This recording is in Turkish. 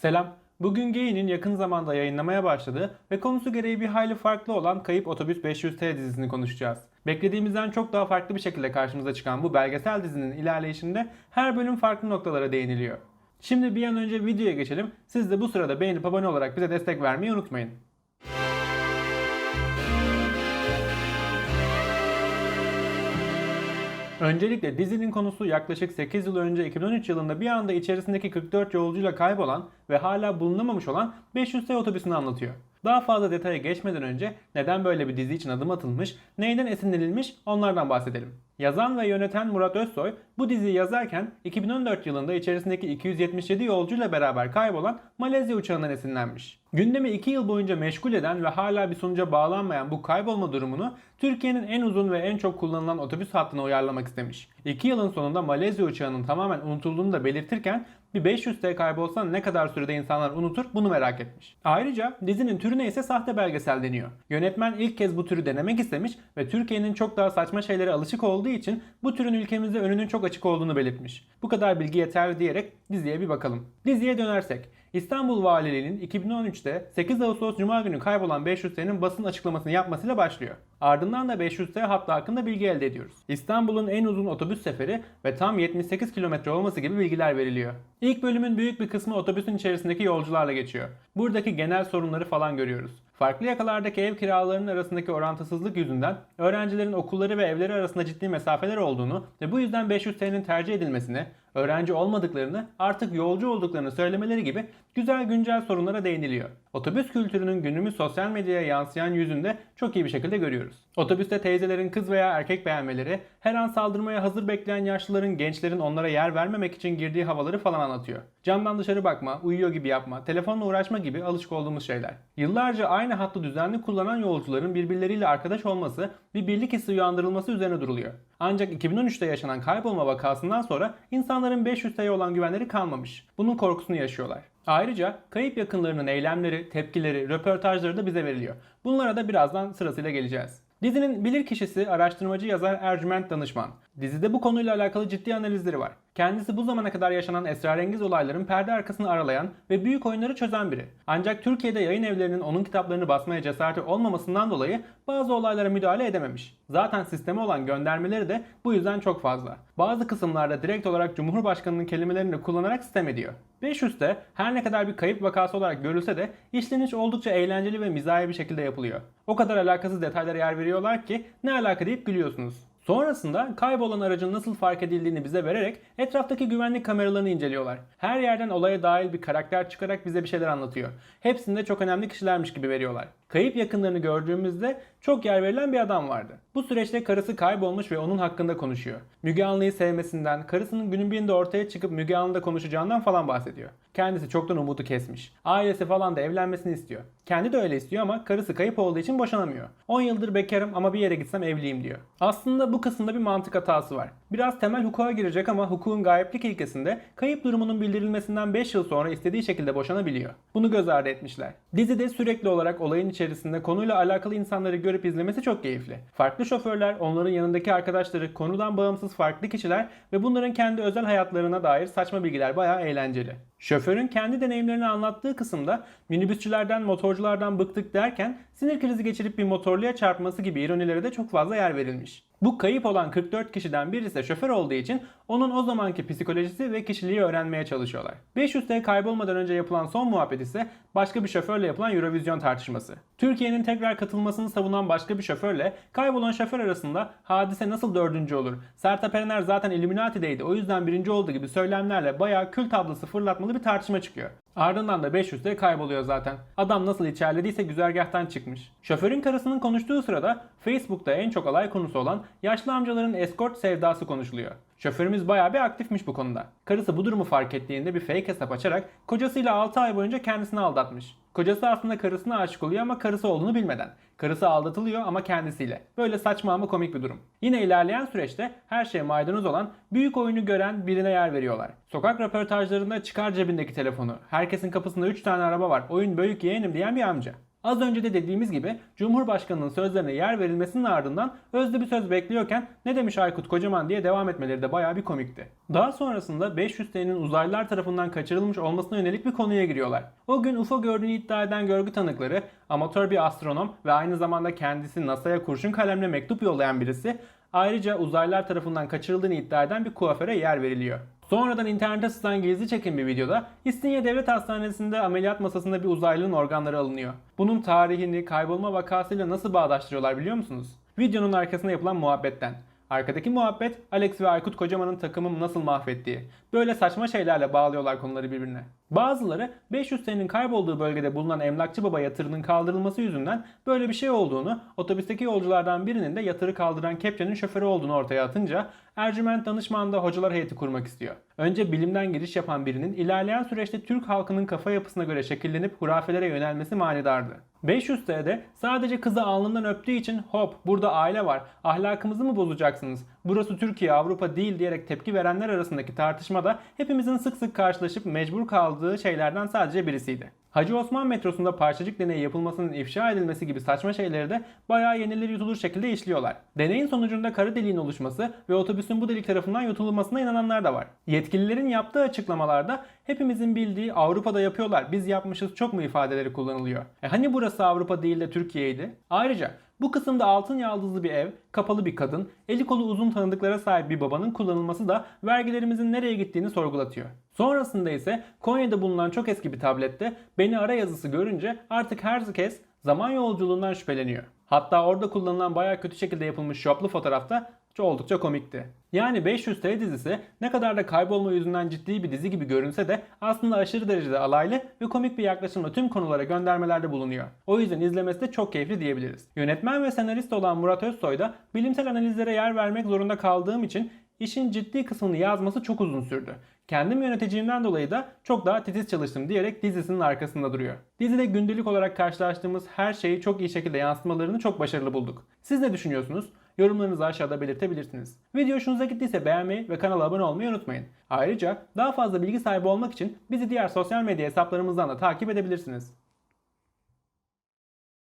Selam. Bugün Gay'nin yakın zamanda yayınlamaya başladığı ve konusu gereği bir hayli farklı olan Kayıp Otobüs 500T dizisini konuşacağız. Beklediğimizden çok daha farklı bir şekilde karşımıza çıkan bu belgesel dizinin ilerleyişinde her bölüm farklı noktalara değiniliyor. Şimdi bir an önce videoya geçelim. Siz de bu sırada beğenip abone olarak bize destek vermeyi unutmayın. Öncelikle dizinin konusu yaklaşık 8 yıl önce 2013 yılında bir anda içerisindeki 44 yolcuyla kaybolan ve hala bulunamamış olan 500 otobüsünü anlatıyor. Daha fazla detaya geçmeden önce neden böyle bir dizi için adım atılmış, neyden esinlenilmiş onlardan bahsedelim. Yazan ve yöneten Murat Özsoy bu diziyi yazarken 2014 yılında içerisindeki 277 yolcuyla beraber kaybolan Malezya uçağından esinlenmiş. Gündemi 2 yıl boyunca meşgul eden ve hala bir sonuca bağlanmayan bu kaybolma durumunu Türkiye'nin en uzun ve en çok kullanılan otobüs hattına uyarlamak istemiş. 2 yılın sonunda Malezya uçağının tamamen unutulduğunu da belirtirken bir 500T kaybolsa ne kadar sürede insanlar unutur bunu merak etmiş. Ayrıca dizinin türüne ise sahte belgesel deniyor. Yönetmen ilk kez bu türü denemek istemiş ve Türkiye'nin çok daha saçma şeylere alışık olduğu için bu türün ülkemizde önünün çok açık olduğunu belirtmiş. Bu kadar bilgi yeterli diyerek diziye bir bakalım. Diziye dönersek İstanbul Valiliği'nin 2013'te 8 Ağustos Cuma günü kaybolan 500T'nin basın açıklamasını yapmasıyla başlıyor. Ardından da 500T hattı hakkında bilgi elde ediyoruz. İstanbul'un en uzun otobüs seferi ve tam 78 kilometre olması gibi bilgiler veriliyor. İlk bölümün büyük bir kısmı otobüsün içerisindeki yolcularla geçiyor. Buradaki genel sorunları falan görüyoruz. Farklı yakalardaki ev kiralarının arasındaki orantısızlık yüzünden öğrencilerin okulları ve evleri arasında ciddi mesafeler olduğunu ve bu yüzden 500T'nin tercih edilmesini, öğrenci olmadıklarını artık yolcu olduklarını söylemeleri gibi güzel güncel sorunlara değiniliyor. Otobüs kültürünün günümüz sosyal medyaya yansıyan yüzünde çok iyi bir şekilde görüyoruz. Otobüste teyzelerin kız veya erkek beğenmeleri, her an saldırmaya hazır bekleyen yaşlıların gençlerin onlara yer vermemek için girdiği havaları falan anlatıyor. Camdan dışarı bakma, uyuyor gibi yapma, telefonla uğraşma gibi alışık olduğumuz şeyler. Yıllarca aynı hattı düzenli kullanan yolcuların birbirleriyle arkadaş olması, bir birlik hissi uyandırılması üzerine duruluyor. Ancak 2013'te yaşanan kaybolma vakasından sonra insanların 500T'ye olan güvenleri kalmamış. Bunun korkusunu yaşıyorlar. Ayrıca kayıp yakınlarının eylemleri, tepkileri, röportajları da bize veriliyor. Bunlara da birazdan sırasıyla geleceğiz. Dizinin bilir kişisi araştırmacı yazar Ercüment Danışman. Dizide bu konuyla alakalı ciddi analizleri var. Kendisi bu zamana kadar yaşanan esrarengiz olayların perde arkasını aralayan ve büyük oyunları çözen biri. Ancak Türkiye'de yayın evlerinin onun kitaplarını basmaya cesareti olmamasından dolayı bazı olaylara müdahale edememiş. Zaten sisteme olan göndermeleri de bu yüzden çok fazla. Bazı kısımlarda direkt olarak Cumhurbaşkanı'nın kelimelerini kullanarak sistem ediyor. 500'te her ne kadar bir kayıp vakası olarak görülse de işleniş oldukça eğlenceli ve mizahi bir şekilde yapılıyor. O kadar alakasız detaylara yer veriyorlar ki ne alaka deyip gülüyorsunuz. Sonrasında kaybolan aracın nasıl fark edildiğini bize vererek etraftaki güvenlik kameralarını inceliyorlar. Her yerden olaya dahil bir karakter çıkarak bize bir şeyler anlatıyor. Hepsinde çok önemli kişilermiş gibi veriyorlar. Kayıp yakınlarını gördüğümüzde çok yer verilen bir adam vardı. Bu süreçte karısı kaybolmuş ve onun hakkında konuşuyor. Müge Anlı'yı sevmesinden, karısının günün birinde ortaya çıkıp Müge Anlı'da konuşacağından falan bahsediyor. Kendisi çoktan umudu kesmiş. Ailesi falan da evlenmesini istiyor. Kendi de öyle istiyor ama karısı kayıp olduğu için boşanamıyor. 10 yıldır bekarım ama bir yere gitsem evliyim diyor. Aslında bu kısımda bir mantık hatası var. Biraz temel hukuka girecek ama hukukun gayiplik ilkesinde kayıp durumunun bildirilmesinden 5 yıl sonra istediği şekilde boşanabiliyor. Bunu göz ardı etmişler. Dizide sürekli olarak olayın içerisinde konuyla alakalı insanları görüp izlemesi çok keyifli. Farklı şoförler, onların yanındaki arkadaşları, konudan bağımsız farklı kişiler ve bunların kendi özel hayatlarına dair saçma bilgiler bayağı eğlenceli. Şoförün kendi deneyimlerini anlattığı kısımda minibüsçülerden, motorculardan bıktık derken sinir krizi geçirip bir motorluya çarpması gibi ironilere de çok fazla yer verilmiş. Bu kayıp olan 44 kişiden birisi de şoför olduğu için onun o zamanki psikolojisi ve kişiliği öğrenmeye çalışıyorlar. 500T kaybolmadan önce yapılan son muhabbet ise başka bir şoförle yapılan Eurovision tartışması. Türkiye'nin tekrar katılmasını savunan başka bir şoförle kaybolan şoför arasında hadise nasıl dördüncü olur? Sertab Erener zaten Illuminati'deydi o yüzden birinci oldu gibi söylemlerle bayağı kül tablası fırlatmalı bir tartışma çıkıyor. Ardından da 500'te kayboluyor zaten. Adam nasıl içerlediyse güzergahtan çıkmış. Şoförün karısının konuştuğu sırada Facebook'ta en çok alay konusu olan yaşlı amcaların eskort sevdası konuşuluyor. Şoförümüz bayağı bir aktifmiş bu konuda. Karısı bu durumu fark ettiğinde bir fake hesap açarak kocasıyla 6 ay boyunca kendisini aldatmış. Kocası aslında karısına aşık oluyor ama karısı olduğunu bilmeden. Karısı aldatılıyor ama kendisiyle. Böyle saçma ama komik bir durum. Yine ilerleyen süreçte her şey maydanoz olan büyük oyunu gören birine yer veriyorlar. Sokak röportajlarında çıkar cebindeki telefonu. Herkesin kapısında 3 tane araba var. Oyun büyük yeğenim diyen bir amca. Az önce de dediğimiz gibi Cumhurbaşkanının sözlerine yer verilmesinin ardından özlü bir söz bekliyorken ne demiş Aykut Kocaman diye devam etmeleri de bayağı bir komikti. Daha sonrasında 500T'nin uzaylılar tarafından kaçırılmış olmasına yönelik bir konuya giriyorlar. O gün UFO gördüğünü iddia eden görgü tanıkları, amatör bir astronom ve aynı zamanda kendisi NASA'ya kurşun kalemle mektup yollayan birisi Ayrıca uzaylılar tarafından kaçırıldığını iddia eden bir kuaföre yer veriliyor. Sonradan internete sızan gizli çekim bir videoda İstinye Devlet Hastanesi'nde ameliyat masasında bir uzaylının organları alınıyor. Bunun tarihini kaybolma vakasıyla nasıl bağdaştırıyorlar biliyor musunuz? Videonun arkasında yapılan muhabbetten. Arkadaki muhabbet Alex ve Aykut Kocaman'ın takımı nasıl mahvettiği. Böyle saçma şeylerle bağlıyorlar konuları birbirine. Bazıları 500 senenin kaybolduğu bölgede bulunan emlakçı baba yatırının kaldırılması yüzünden böyle bir şey olduğunu, otobüsteki yolculardan birinin de yatırı kaldıran kepçenin şoförü olduğunu ortaya atınca Ercüment danışmanında hocalar heyeti kurmak istiyor. Önce bilimden giriş yapan birinin ilerleyen süreçte Türk halkının kafa yapısına göre şekillenip hurafelere yönelmesi manidardı. 500 T'de sadece kızı alnından öptüğü için hop burada aile var ahlakımızı mı bozacaksınız burası Türkiye Avrupa değil diyerek tepki verenler arasındaki tartışma da hepimizin sık sık karşılaşıp mecbur kaldığı şeylerden sadece birisiydi. Hacı Osman metrosunda parçacık deneyi yapılmasının ifşa edilmesi gibi saçma şeyleri de bayağı yenilir yutulur şekilde işliyorlar. Deneyin sonucunda kara deliğin oluşması ve otobüsün bu delik tarafından yutulmasına inananlar da var. Yetkililerin yaptığı açıklamalarda hepimizin bildiği Avrupa'da yapıyorlar biz yapmışız çok mu ifadeleri kullanılıyor. E hani burası Avrupa değil de Türkiye'ydi? Ayrıca bu kısımda altın yaldızlı bir ev, kapalı bir kadın, eli kolu uzun tanıdıklara sahip bir babanın kullanılması da vergilerimizin nereye gittiğini sorgulatıyor. Sonrasında ise Konya'da bulunan çok eski bir tablette beni ara yazısı görünce artık herkes zaman yolculuğundan şüpheleniyor. Hatta orada kullanılan bayağı kötü şekilde yapılmış şoplu fotoğrafta oldukça komikti. Yani 500 T dizisi ne kadar da kaybolma yüzünden ciddi bir dizi gibi görünse de aslında aşırı derecede alaylı ve komik bir yaklaşımla tüm konulara göndermelerde bulunuyor. O yüzden izlemesi de çok keyifli diyebiliriz. Yönetmen ve senarist olan Murat Özsoy da bilimsel analizlere yer vermek zorunda kaldığım için işin ciddi kısmını yazması çok uzun sürdü. Kendim yöneteceğimden dolayı da çok daha titiz çalıştım diyerek dizisinin arkasında duruyor. Dizide gündelik olarak karşılaştığımız her şeyi çok iyi şekilde yansıtmalarını çok başarılı bulduk. Siz ne düşünüyorsunuz? Yorumlarınızı aşağıda belirtebilirsiniz. Video hoşunuza gittiyse beğenmeyi ve kanala abone olmayı unutmayın. Ayrıca daha fazla bilgi sahibi olmak için bizi diğer sosyal medya hesaplarımızdan da takip edebilirsiniz.